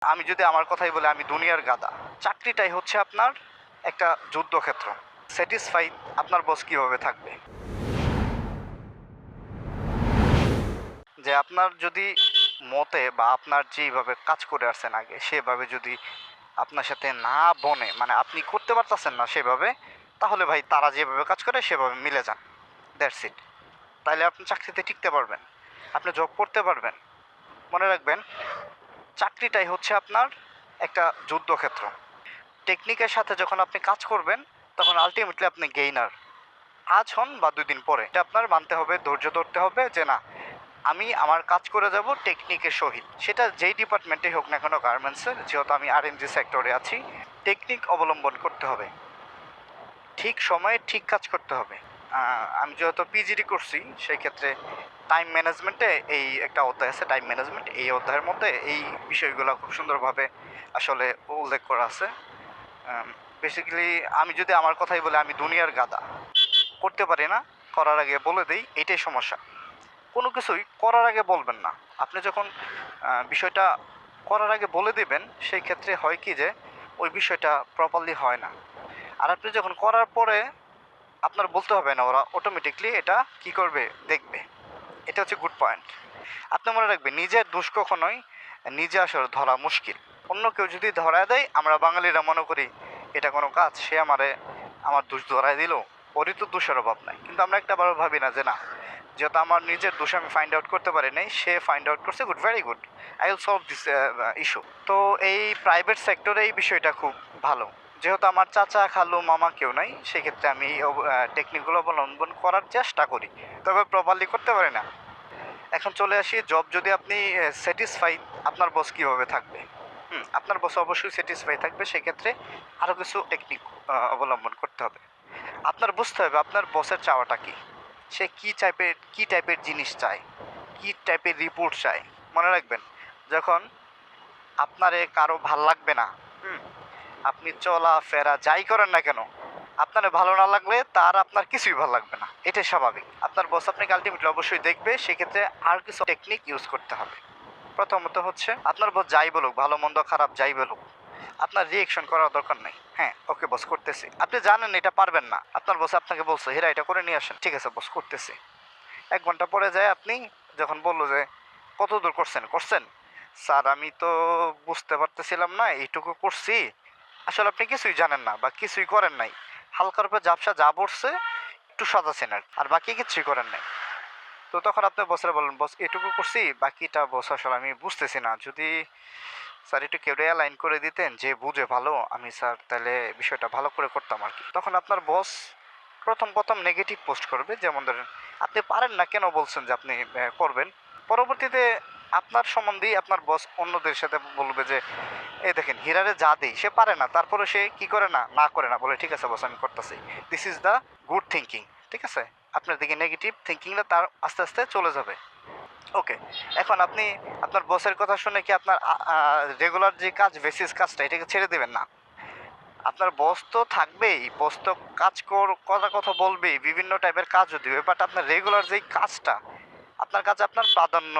আমি যদি আমার কথাই বলি, আমি দুনিয়ার গাদা। চাকরিটাই হচ্ছে আপনার একটা যুদ্ধক্ষেত্র। স্যাটিসফাই আপনার বস কীভাবে থাকবে? যে আপনার যদি মতে বা আপনার যেভাবে কাজ করে আসছেন আগে, সেভাবে যদি আপনার সাথে না বনে মানে আপনি করতে পারতেছেন না সেভাবে, তাহলে ভাই তারা যেভাবে কাজ করে, সেভাবে মিলে যান। দ্যাটস ইট তাহলে আপনি চাকরিতে টিকতে পারবেন। আপনি জব করতে পারবেন। মনে রাখবেন চাকরিটাই হচ্ছে আপনার একটা যুদ্ধক্ষেত্র। টেকনিকের সাথে যখন আপনি কাজ করবেন, তখন আলটিমেটলি আপনি গেইনার আজ হন বা দুই দিন পরে। এটা আপনার মানতে হবে, ধৈর্য ধরতে হবে যে না, আমি আমার কাজ করে যাব টেকনিকের সহিত। সেটা যেই ডিপার্টমেন্টেই হোক না কেন গার্মেন্টসের যেহেতু আমি আর সেক্টরে আছি টেকনিক অবলম্বন করতে হবে। ঠিক সময়ে ঠিক কাজ করতে হবে। আমি যেহেতু পিজিডি করছি সেই ক্ষেত্রে টাইম ম্যানেজমেন্টে এই একটা অধ্যায় আছে টাইম ম্যানেজমেন্ট এই অধ্যায়ের মধ্যে এই বিষয়গুলো খুব সুন্দরভাবে আসলে উল্লেখ করা আছে। বেসিক্যালি আমি যদি আমার কথাই বলি, আমি দুনিয়ার গাদা করতে পারি না, করার আগে বলে দিই, এটাই সমস্যা। কোনো কিছুই করার আগে বলবেন না। আপনি যখন বিষয়টা করার আগে বলে দিবেন, সেই ক্ষেত্রে হয় কি যে, ওই বিষয়টা প্রপারলি হয় না। আর আপনি যখন করার পরে আপনার বলতে হবে না, ওরা অটোমেটিকলি এটা কি করবে, দেখবে। এটা হচ্ছে গুড পয়েন্ট আপনি মনে রাখবেন, নিজের দোষ কখনোই নিজে আসলে ধরা মুশকিল। অন্য কেউ যদি ধরায় দেয়, আমরা বাঙালিরা মনে করি, এটা কোনো কাজ, সে আমারে, আমার দোষ ধরায় দিল। ওরই তো দোষের অভাব নাই। কিন্তু আমরা একটা বার ভাবি না যে না, যেহেতু আমার নিজের দোষ আমি ফাইন্ড আউট করতে পারি নাই, সে ফাইন্ড আউট করছে good very good I will solve this issue তো এই প্রাইভেট সেক্টরে এই বিষয়টা খুব ভালো। যেহেতু আমার চাচা, খালু, মামা কেউ নাই, সেক্ষেত্রে আমি এই টেকনিকগুলো অবলম্বন করার চেষ্টা করি। তবে প্রপারলি করতে পারি না। এখন চলে আসি জব যদি আপনি স্যাটিসফাই আপনার বস কীভাবে থাকবে? হুম, আপনার বস অবশ্যই স্যাটিসফাই থাকবে, সেক্ষেত্রে আরও কিছু টেকনিক অবলম্বন করতে হবে। আপনার বুঝতে হবে, আপনার বসের চাওয়াটা কী? সে কী টাইপের কী টাইপের জিনিস চায়? কী টাইপের রিপোর্ট চায়? মনে রাখবেন, যখন আপনারে কারও ভালো লাগবে না, হুম আপনি চলা, ফেরা, যাই করেন না কেন, আপনার ভালো না লাগলে তার আপনার কিছুই ভালো লাগবে না। এটাই স্বাভাবিক। আপনার বস আপনাকে আলটিমেটলি অবশ্যই দেখবে, সেক্ষেত্রে আর কিছু টেকনিক ইউজ করতে হবে। প্রথমত হচ্ছে, আপনার বস যাই বলুক, ভালো, মন্দ, খারাপ, যাই বলুক, আপনার রিয়েকশন করার দরকার নেই। হ্যাঁ ওকে বস করতেছি। আপনি জানেন এটা পারবেন না। আপনার বস আপনাকে বলছে, হেরা, এটা করে নিয়ে আসেন। ঠিক আছে বস করতেছি। এক ঘণ্টা পরে যায় আপনি, যখন বলল যে, কত দূর করছেন? করছেন? স্যার, আমি তো বুঝতে পারতেছিলাম না, এইটুকু করছি। আসলে আপনি কিছুই জানেন না বা কিছুই করেন নাই। হালকার উপর জাপসা যা পড়ছে, একটু সাজাছেন আর আর বাকি কিছুই করেন নাই। তো তখন আপনি বসরে বলেন বস, এটুকু করছি, বাকিটা বস, আসলে আমি বুঝতেছি না। যদি স্যার একটু কেউ লাইন করে দিতেন যে বুঝে ভালো, আমি স্যার তাহলে বিষয়টা ভালো করে করতাম আর কি। তখন আপনার বস প্রথম প্রথম নেগেটিভ পোস্ট করবে, যেমন ধরেন, আপনি পারেন না কেন বলছেন যে আপনি করবেন? পরবর্তীতে আপনার সম্বন্ধেই আপনার বস অন্যদের সাথে বলবে যে, এই দেখেন, হিরারে যা দেই, সে পারে না। তারপরে সে কি করে না না করে না? বলে, ঠিক আছে বস আমি করতেছি। This is the good thinking ঠিক আছে? আপনার দিকে নেগেটিভ থিঙ্কিংটা তার আস্তে আস্তে চলে যাবে। ওকে এখন আপনি, আপনার বসের কথা শুনে কি আপনার রেগুলার যে কাজ বেসিস কাজটা, এটাকে ছেড়ে দেবেন না? আপনার বস তো থাকবেই বস তো কাজ কর, কথা কথা বলবেই, বিভিন্ন টাইপের কাজও দিবে বাট আপনার রেগুলার যেই কাজটা, আপনার কাজে আপনার প্রাধান্য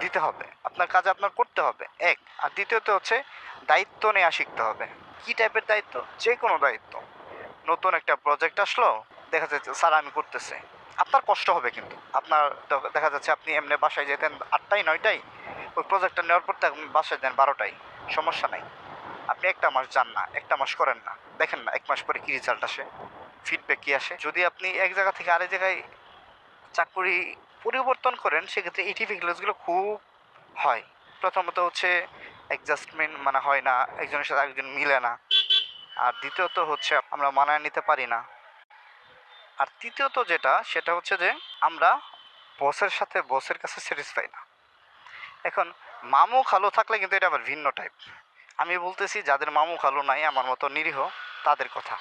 দিতে হবে। আপনার কাজে আপনার করতে হবে। এক। আর দ্বিতীয়ত হচ্ছে দায়িত্ব নেওয়া শিখতে হবে। কী টাইপের দায়িত্ব? যে কোনো দায়িত্ব। নতুন একটা প্রজেক্ট আসলো, দেখা যাচ্ছে, স্যার, আমি করতেছে। আপনার কষ্ট হবে কিন্তু। আপনার দেখা যাচ্ছে, আপনি এমনি বাসায় যেতেন আটটায়, নয়টায়। ওই প্রজেক্টটা নেওয়ার পর আপনি বাসায় যান বারোটায়। সমস্যা নাই। আপনি একটা মাস যান না, একটা মাস করেন না। দেখেন না, এক মাস পরে কী রেজাল্ট আসে? ফিডব্যাক কী আসে? যদি আপনি এক জায়গা থেকে আরেক জায়গায় চাকরি পরিবর্তন করেন, সেক্ষেত্রে এই ডিফিকাল্টিসগুলো খুব হয়। প্রথমত হচ্ছে অ্যাডজাস্টমেন্ট মানে হয় না, একজনের সাথে আরেকজন মিলে না। আর দ্বিতীয়ত হচ্ছে আমরা মানায় নিতে পারি না। আর তৃতীয়ত যেটা, সেটা হচ্ছে যে আমরা বসের সাথে বসের কাছে স্যাটিসফাই না। এখন, মামু খালু থাকলে কিন্তু এটা আবার ভিন্ন টাইপ আমি বলতেছি, যাদের মামু খালু নাই, আমার মতো নিরীহ, তাদের কথা।